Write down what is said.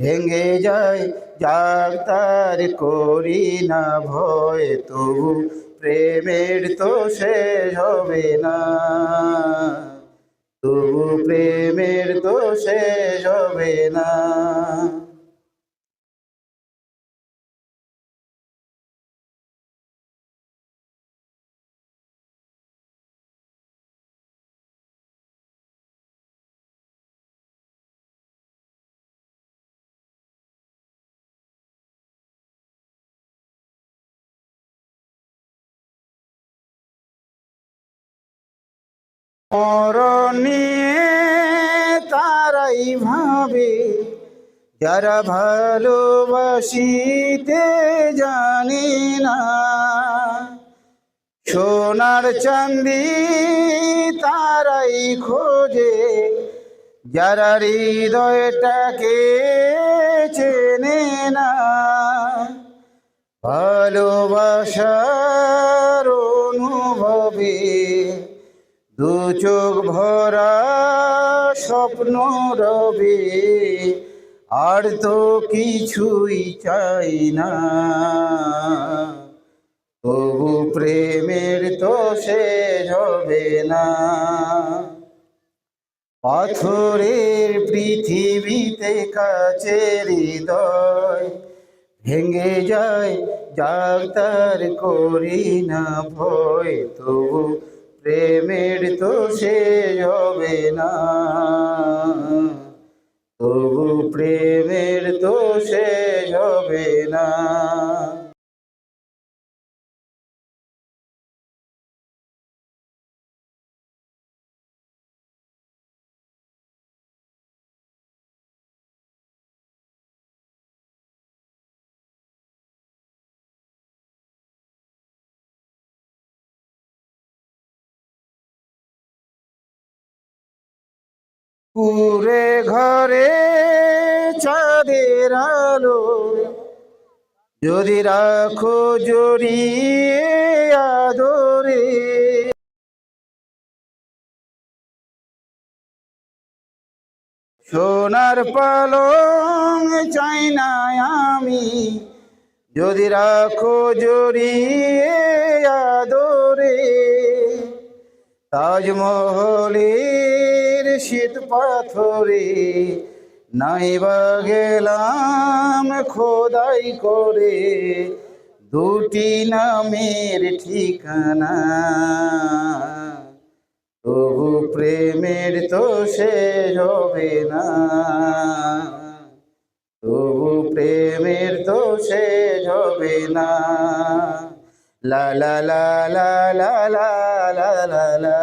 ভেঙে যায়, যার করি না ভয়, তবু প্রেমের তো শেষ হবে না। তবু প্রেমের তো শেষ হবে না। মরণ নিয়ে তারাই ভাবে, যারা ভালোবাসিতে জানে না। সোনার চান্দি তারাই খোঁজে, যারা হৃদয়টাকে চেনে না। ভালোবাসার দু চোখ ভরা স্বপ্ন রবে, আর তো কিছুই চাই না। তবু প্রেমের তো শেষ হবে না। পাথরের পৃথিবীতে কাছে হৃদয় ভেঙে যায় ডাক্তার করি না ভয়। তবু প্রেমের তো শেষ হবে না। তবু প্রেমের পুরে ঘরে, চাঁদের আলো। যদি রাখো জড়িয়ে আদরে। সোনার পালং চাই না আমি। যদি রাখো জড়িয়ে আদরে। তাজমহলের শীত পাথরে নাইবা গেলাম খোদাই করে। দুটি নামের ঠিকানা। তবু প্রেমের তো শেষ হবে না। তবু প্রেমের তো শেষ হবে না। লা লা লা লা লা লা লা লা